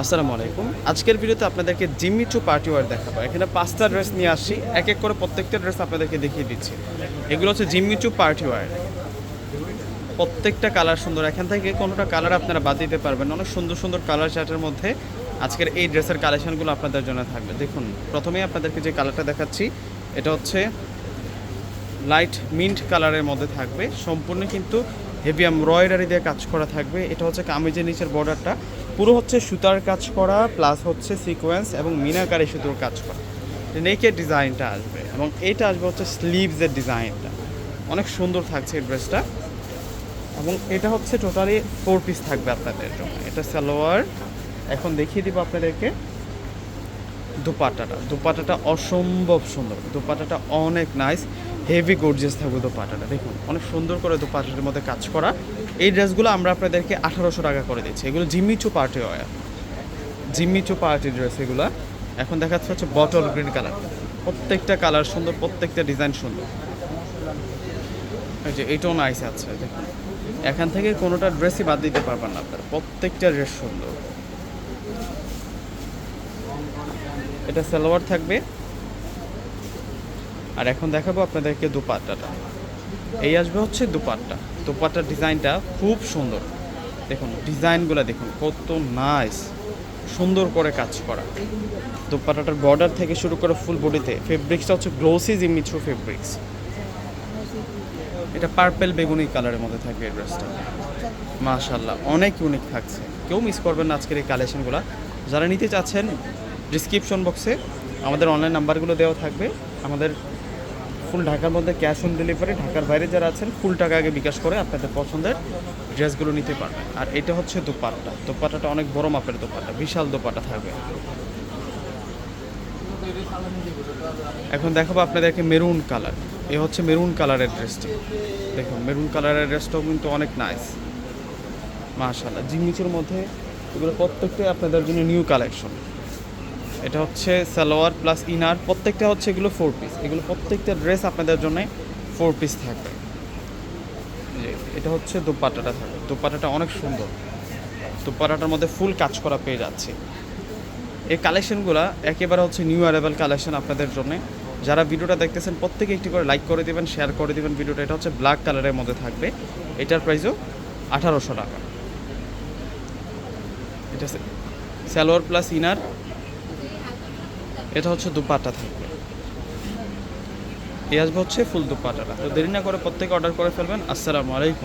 আসসালামু আলাইকুম। আজকের ভিডিওতে আপনাদেরকে জিম্মি টু পার্টি ওয়ার দেখাবো। এখানে পাঁচটা ড্রেস নিয়ে আসি। এক এক করে প্রত্যেকটা ড্রেস আপনাদেরকে দেখিয়ে দিচ্ছি। এগুলো হচ্ছে জিম্মি টু পার্টি ওয়ার। প্রত্যেকটা কালার সুন্দর। এখান থেকে কোনোটা কালার আপনারা বাদ দিতে পারবেন। অনেক সুন্দর সুন্দর কালার চার্টের মধ্যে আজকের এই ড্রেসের কালেকশনগুলো আপনাদের জন্য থাকবে। দেখুন, প্রথমেই আপনাদেরকে যে কালারটা দেখাচ্ছি, এটা হচ্ছে লাইট মিন্ট কালারের মধ্যে থাকবে। সম্পূর্ণ কিন্তু হেভি এমব্রয়ডারি দিয়ে কাজ করা থাকবে। এটা হচ্ছে কামিজের নিচের বর্ডারটা। পুরো হচ্ছে সুতার কাজ করা, প্লাস হচ্ছে সিকোয়েন্স এবং মিনাকারি সুতোর কাজ করা। নেকের ডিজাইনটা আসবে এবং এইটা আসবে হচ্ছে স্লিভসের ডিজাইনটা। অনেক সুন্দর থাকছে এই ড্রেসটা। এবং এটা হচ্ছে টোটালি ফোর পিস থাকবে আপনাদের জন্য। এটা সালোয়ার। এখন দেখিয়ে দিব আপনাদেরকে দুপাটাটা। দুপাটাটা অসম্ভব সুন্দর। দুপাটাটা অনেক নাইস হেভি গর্জিয়াস থাকবে দুপাটাটা দেখুন, অনেক সুন্দর করে দুপাটার মধ্যে কাজ করা। এই ড্রেসগুলো আমরা আপনাদেরকে আঠারোশো টাকা করে দিচ্ছি। এগুলো Jimmy Choo party wear Jimmy Choo party dress এগুলো। এখন দেখাচ্ছে হচ্ছে বটল গ্রিন কালার প্রত্যেকটা কালার সুন্দর, প্রত্যেকটা ডিজাইন সুন্দর। এই যে এটাও নাইস আছে, দেখুন। এখান থেকে কোনোটা ড্রেসই বাদ দিতে পারবেন না আপনারা। প্রত্যেকটা ড্রেস সুন্দর। এটা সালোয়ার থাকবে। আর এখন দেখাবো আপনাদেরকে দুপাট্টাটা। এই আসবে হচ্ছে দুপাট্টা। দুপাট্টার ডিজাইনটা খুব সুন্দর। দেখুন, ডিজাইনগুলো দেখুন, কত নাইস সুন্দর করে কাজ করা। দুপাট্টাটার বর্ডার থেকে শুরু করে ফুল বডিতে ফেব্রিক্সটা হচ্ছে গ্লোসি জিমিচু ফেব্রিক্স এটা পার্পেল বেগুনি কালারের মধ্যে থাকবে এই ড্রেসটা মাশাল্লাহ অনেক ইউনিক থাকছে। কেউ মিস করবেন না আজকের এই কালেকশনগুলো যারা নিতে চাচ্ছেন ডিসক্রিপশন বক্সে আমাদের অনলাইন নাম্বারগুলো দেওয়া থাকবে। আমাদের ফুল ঢাকার মধ্যে ক্যাশ অন ডেলিভারি, ঢাকার বাইরে যারা আছেন, ফুল টাকা আগে বিকাশ করে আপনাদের পছন্দের ড্রেসগুলো নিতে পারবেন। আর এটা হচ্ছে দোপাট্টা। দোপাট্টাটা অনেক বড় মাপের দোপাট্টা, বিশাল দোপাট্টা থাকবে। এখন দেখাবো আপনাদেরকে মেরুন কালার। এ হচ্ছে মেরুন কালারের ড্রেসটি। দেখুন, মেরুন কালারের ড্রেসটাও কিন্তু অনেক নাইস মাশাল্লাহ জিমিচুর মধ্যে এগুলো প্রত্যেকটাই আপনাদের জন্য নিউ কালেকশন এটা হচ্ছে সালোয়ার প্লাস ইনার প্রত্যেকটা হচ্ছে এগুলো ফোর পিস এগুলো প্রত্যেকটা ড্রেস আপনাদের জন্য ফোর পিস থাকবে এটা হচ্ছে দোপাট্টাটা থাকবে দোপাট্টাটা অনেক সুন্দর। দোপাট্টাটার মধ্যে ফুল কাজ করা পেয়ে যাচ্ছে। এই কালেকশনগুলো একেবারে হচ্ছে নিউ অ্যারাইভাল কালেকশন আপনাদের জন্য। যারা ভিডিওটা দেখতেছেন, প্রত্যেকে একটি করে লাইক করে দিবেন শেয়ার করে দিবেন ভিডিওটা। এটা হচ্ছে ব্ল্যাক কালারের মধ্যে থাকবে। এটার প্রাইসও আঠারোশো টাকা। এটা সালোয়ার প্লাস ইনার এটা হচ্ছে দুপাটা থাকবে। এই আসবে হচ্ছে ফুল দুপাটাটা। তো দেরি না করে প্রত্যেকে অর্ডার করে ফেলবেন। আসসালামু আলাইকুম।